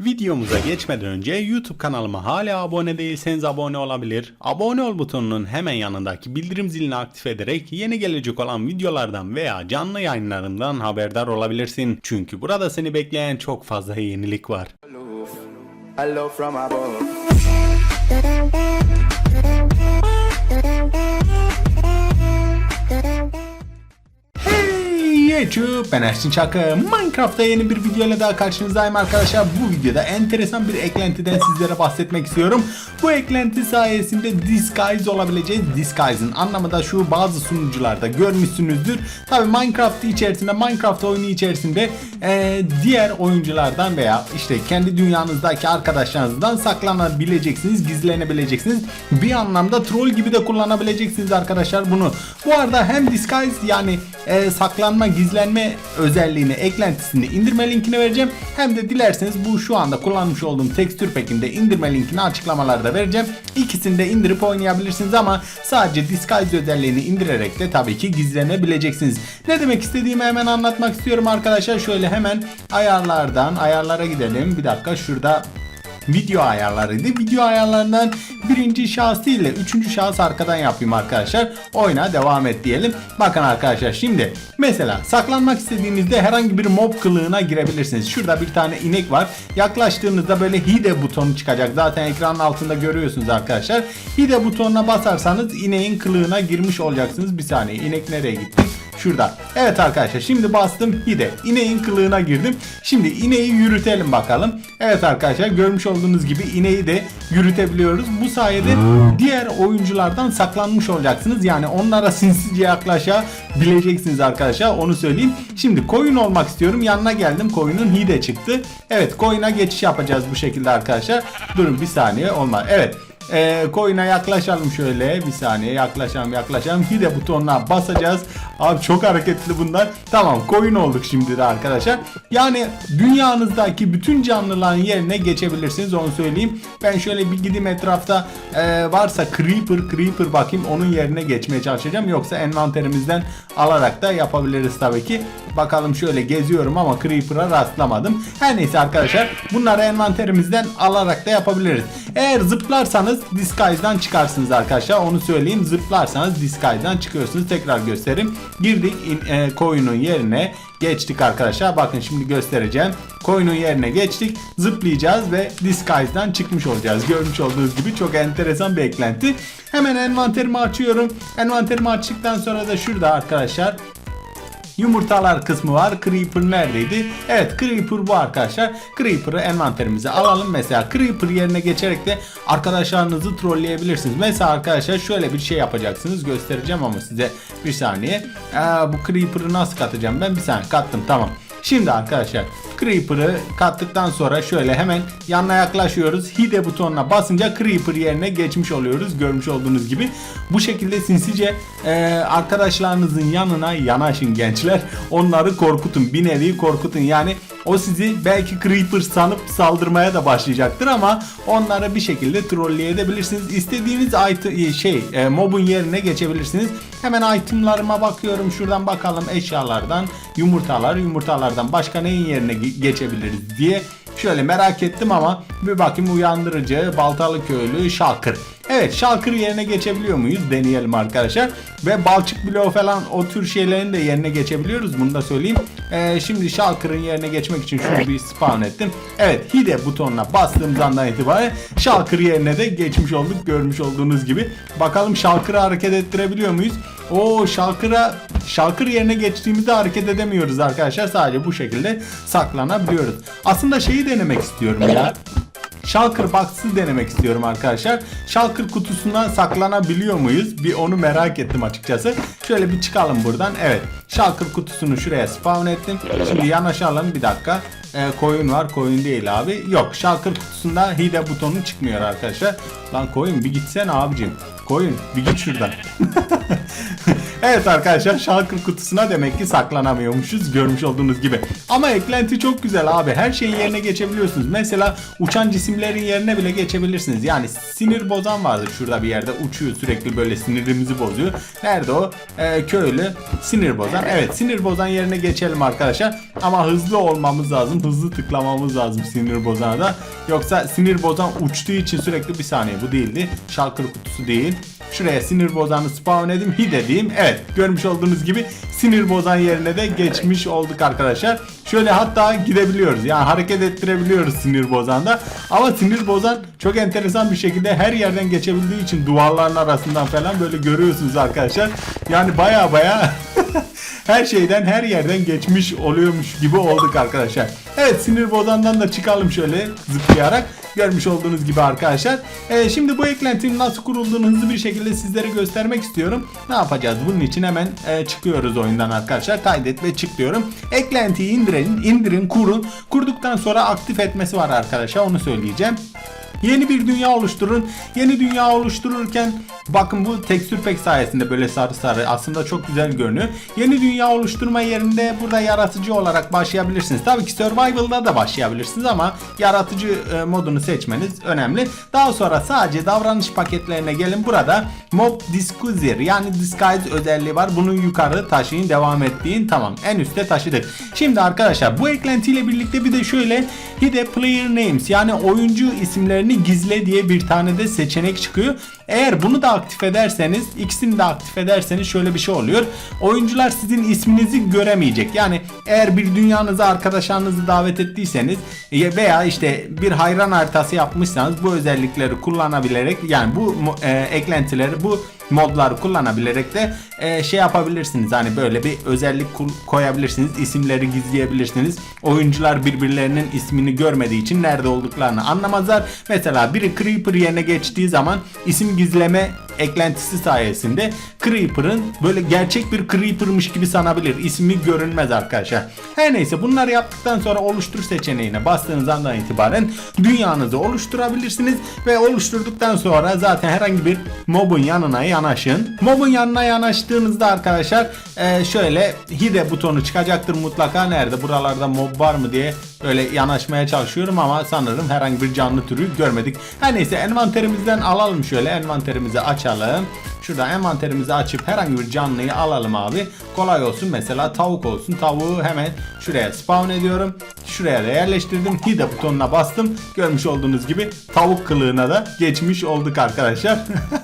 Videomuza geçmeden önce YouTube kanalıma hala abone değilseniz abone olabilir. Abone ol butonunun hemen yanındaki bildirim zilini aktif ederek yeni gelecek olan videolardan veya canlı yayınlarımdan haberdar olabilirsin. Çünkü burada seni bekleyen çok fazla yenilik var. Hello, hello from above. YouTube ben Ersin Çakı. Minecraft'ta yeni bir video ile daha karşınızdayım arkadaşlar. Bu videoda enteresan bir eklentiden sizlere bahsetmek istiyorum. Bu eklenti sayesinde disguise olabileceğiz. Disguise'ın anlamı da şu bazı sunucularda görmüşsünüzdür. Tabi Minecraft içerisinde Minecraft oyunu içerisinde eee, diğer oyunculardan veya işte kendi dünyanızdaki arkadaşlarınızdan saklanabileceksiniz, gizlenebileceksiniz. Bir anlamda troll gibi de kullanabileceksiniz arkadaşlar bunu. Bu arada hem disguise yani e, saklanma gizlenme özelliğini eklentisini indirme linkini vereceğim. Hem de dilerseniz bu şu anda kullanmış olduğum tekstür pekinde indirme linkini açıklamalarda vereceğim. İkisini de indirip oynayabilirsiniz ama sadece disguise özelliğini indirerek de tabii ki gizlenebileceksiniz. Ne demek istediğimi hemen anlatmak istiyorum arkadaşlar. Şöyle hemen ayarlardan ayarlara gidelim. Bir dakika şurada video ayarlarıydı. Video ayarlarından birinci şahıs değil de üçüncü şahıs arkadan yapayım arkadaşlar. Oyuna devam et diyelim. Bakın arkadaşlar şimdi mesela saklanmak istediğinizde herhangi bir mob kılığına girebilirsiniz. Şurada bir tane inek var. Yaklaştığınızda böyle hide butonu çıkacak. Zaten ekranın altında görüyorsunuz arkadaşlar. Hide butonuna basarsanız ineğin kılığına girmiş olacaksınız. Bir saniye inek nereye gitti? Şurada. Evet arkadaşlar şimdi bastım hide. İneğin kılığına girdim. Şimdi ineği yürütelim bakalım. Evet arkadaşlar görmüş olduğunuz gibi ineği de yürütebiliyoruz. Bu sayede diğer oyunculardan saklanmış olacaksınız. Yani onlara sinsice yaklaşabileceksiniz arkadaşlar. Onu söyleyeyim. Şimdi koyun olmak istiyorum. Yanına geldim. Koyunun hide çıktı. Evet koyuna geçiş yapacağız bu şekilde arkadaşlar. Durun bir saniye olmaz. Evet. Ee, koyuna yaklaşalım şöyle. Bir saniye yaklaşalım yaklaşalım hide butonuna basacağız. Abi çok hareketli bunlar. Tamam koyun olduk şimdi de arkadaşlar. Yani dünyanızdaki bütün canlıların yerine geçebilirsiniz onu söyleyeyim. Ben şöyle bir gideyim etrafta. Ee, varsa creeper creeper bakayım onun yerine geçmeye çalışacağım. Yoksa envanterimizden alarak da yapabiliriz tabii ki. Bakalım şöyle geziyorum ama creeper'a rastlamadım. Her neyse arkadaşlar bunları envanterimizden alarak da yapabiliriz. Eğer zıplarsanız Disguise'dan çıkarsınız arkadaşlar. Onu söyleyeyim. Zıplarsanız Disguise'dan çıkıyorsunuz. Tekrar göstereyim. Girdik in, e, koyunun yerine geçtik arkadaşlar. Bakın şimdi göstereceğim. Koyunun yerine geçtik. Zıplayacağız ve Disguise'dan çıkmış olacağız. Görmüş olduğunuz gibi çok enteresan bir eklenti. Hemen envanterimi açıyorum. Envanterimi açtıktan sonra da şurada arkadaşlar Yumurtalar kısmı var. Creeper neredeydi? Evet Creeper bu arkadaşlar. Creeper'ı envanterimize alalım. Mesela Creeper yerine geçerek de arkadaşlarınızı trolleyebilirsiniz. Mesela arkadaşlar şöyle bir şey yapacaksınız. Göstereceğim ama size bir saniye. Ee, bu Creeper'ı nasıl katacağım ben? Bir saniye kattım tamam. Şimdi arkadaşlar Creeper'ı kattıktan sonra şöyle hemen yanına yaklaşıyoruz. Hide butonuna basınca Creeper yerine geçmiş oluyoruz. Görmüş olduğunuz gibi. Bu şekilde sinsice e, arkadaşlarınızın yanına yanaşın gençler. Onları korkutun. Bir nevi korkutun. Yani o sizi belki Creeper sanıp saldırmaya da başlayacaktır ama onları bir şekilde trolleyebilirsiniz. İstediğiniz item, şey e, mobun yerine geçebilirsiniz. Hemen itemlarıma bakıyorum. Şuradan bakalım eşyalardan yumurtalar. Yumurtalardan başka neyin yerine geçebiliriz diye şöyle merak ettim ama bir bakayım uyandırıcı, baltalı köylü, şalkır. Evet şalkır yerine geçebiliyor muyuz? Deneyelim arkadaşlar. Ve balçık bloğu falan o tür şeylerin de yerine geçebiliyoruz. Bunu da söyleyeyim. Ee, şimdi şalkırın yerine geçmek için şunu bir spawn ettim. Evet hide butonuna bastığımız andan itibaren şalkır yerine de geçmiş olduk. Görmüş olduğunuz gibi. Bakalım şalkırı hareket ettirebiliyor muyuz? O şalkıra şalkır yerine geçtiğimizde hareket edemiyoruz arkadaşlar. Sadece bu şekilde saklanabiliyoruz. Aslında şeyi denemek istiyorum ya. Shulker Box'ı denemek istiyorum arkadaşlar. Shulker kutusuna saklanabiliyor muyuz? Bir onu merak ettim açıkçası. Şöyle bir çıkalım buradan. Evet. Shulker kutusunu şuraya spawn ettim. Şimdi yanaşalım bir dakika. Ee, koyun var. Koyun değil abi. Yok. Shulker kutusunda hide butonu çıkmıyor arkadaşlar. Lan koyun bir gitsene abicim. Koyun bir git şuradan. evet arkadaşlar Shulker kutusuna demek ki saklanamıyormuşuz görmüş olduğunuz gibi. Ama eklenti çok güzel abi. Her şeyin yerine geçebiliyorsunuz. Mesela uçan cisimlerin yerine bile geçebilirsiniz. Yani sinir bozan vardır şurada bir yerde uçuyor sürekli böyle sinirimizi bozuyor. Nerede o? Ee, köylü sinir bozan. Evet sinir bozan yerine geçelim arkadaşlar. Ama hızlı olmamız lazım. Hızlı tıklamamız lazım sinir bozana da. Yoksa sinir bozan uçtuğu için sürekli bir saniye bu değildi. Shulker kutusu değil. Şuraya sinir bozanı spawn edeyim. Hide diyeyim. Evet görmüş olduğunuz gibi sinir bozan yerine de geçmiş olduk arkadaşlar. Şöyle hatta gidebiliyoruz. Yani hareket ettirebiliyoruz sinir bozanda. Ama sinir bozan çok enteresan bir şekilde her yerden geçebildiği için duvarların arasından falan böyle görüyorsunuz arkadaşlar. Yani baya baya her şeyden her yerden geçmiş oluyormuş gibi olduk arkadaşlar. Evet sinir bozandan da çıkalım şöyle zıplayarak. Görmüş olduğunuz gibi arkadaşlar. Ee, şimdi bu eklentinin nasıl kurulduğunu hızlı bir şekilde sizlere göstermek istiyorum. Ne yapacağız? Bunun için hemen e, çıkıyoruz oyundan arkadaşlar. Kaydet ve çık diyorum. Eklentiyi indirin, indirin, kurun. Kurduktan sonra aktif etmesi var arkadaşlar. Onu söyleyeceğim. Yeni bir dünya oluşturun. Yeni dünya oluştururken bakın bu tekstür pek sayesinde böyle sarı sarı aslında çok güzel görünüyor. Yeni dünya oluşturma yerinde burada yaratıcı olarak başlayabilirsiniz. Tabii ki survival'da da başlayabilirsiniz ama yaratıcı e, modunu seçmeniz önemli. Daha sonra sadece davranış paketlerine gelin. Burada mob disguiser yani disguise özelliği var. Bunu yukarı taşıyın devam ettiğin tamam en üste taşıdık. Şimdi arkadaşlar bu eklentiyle birlikte bir de şöyle hide player names yani oyuncu isimlerini gizle diye bir tane de seçenek çıkıyor. Eğer bunu da aktif ederseniz ikisini de aktif ederseniz şöyle bir şey oluyor. Oyuncular sizin isminizi göremeyecek. Yani eğer bir dünyanıza arkadaşlarınızı davet ettiyseniz veya işte bir hayran haritası yapmışsanız bu özellikleri kullanabilerek yani bu e, eklentileri bu modları kullanabilerek de e, şey yapabilirsiniz. Hani böyle bir özellik koyabilirsiniz. isimleri gizleyebilirsiniz. Oyuncular birbirlerinin ismini görmediği için nerede olduklarını anlamazlar. Mesela biri Creeper yerine geçtiği zaman isim gizleme eklentisi sayesinde Creeper'ın böyle gerçek bir Creeper'mış gibi sanabilir. İsmi görünmez arkadaşlar. Her neyse bunları yaptıktan sonra oluştur seçeneğine bastığınız andan itibaren dünyanızı oluşturabilirsiniz ve oluşturduktan sonra zaten herhangi bir mobun yanına yanaşın. Mobun yanına yanaştığınızda arkadaşlar e, şöyle hide butonu çıkacaktır mutlaka. Nerede buralarda mob var mı diye böyle yanaşmaya çalışıyorum ama sanırım herhangi bir canlı türü görmedik. Her neyse envanterimizden alalım şöyle envanterimizi açalım. Şurada envanterimizi açıp herhangi bir canlıyı alalım abi. Kolay olsun mesela tavuk olsun. Tavuğu hemen şuraya spawn ediyorum. Şuraya da yerleştirdim. Hide butonuna bastım. Görmüş olduğunuz gibi tavuk kılığına da geçmiş olduk arkadaşlar.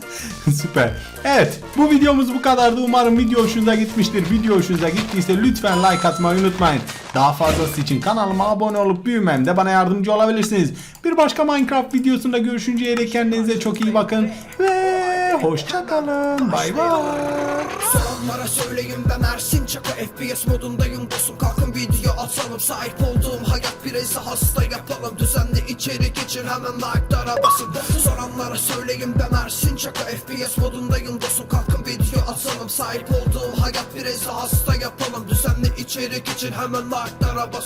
Süper. Evet bu videomuz bu kadardı. Umarım video hoşunuza gitmiştir. Video hoşunuza gittiyse lütfen like atmayı unutmayın. Daha fazlası için kanalıma abone olup büyümemde bana yardımcı olabilirsiniz. Bir başka Minecraft videosunda görüşünceye dek kendinize çok iyi bakın. Ve hoşçakalın. Bay bay. Soranlara söyleyin ben Ersin Çaka FPS modundayım dostum Kalkın video atalım. Sahip olduğum hayat bireyse hasta yapalım. Düzenli içerik için hemen like'lara basın. Soranlara söyleyin ben Ersin Çaka FPS modundayım dostum Kalkın video atalım. Sahip olduğum hayat bireyse hasta yapalım. Düzenli içerik için hemen like'lara basın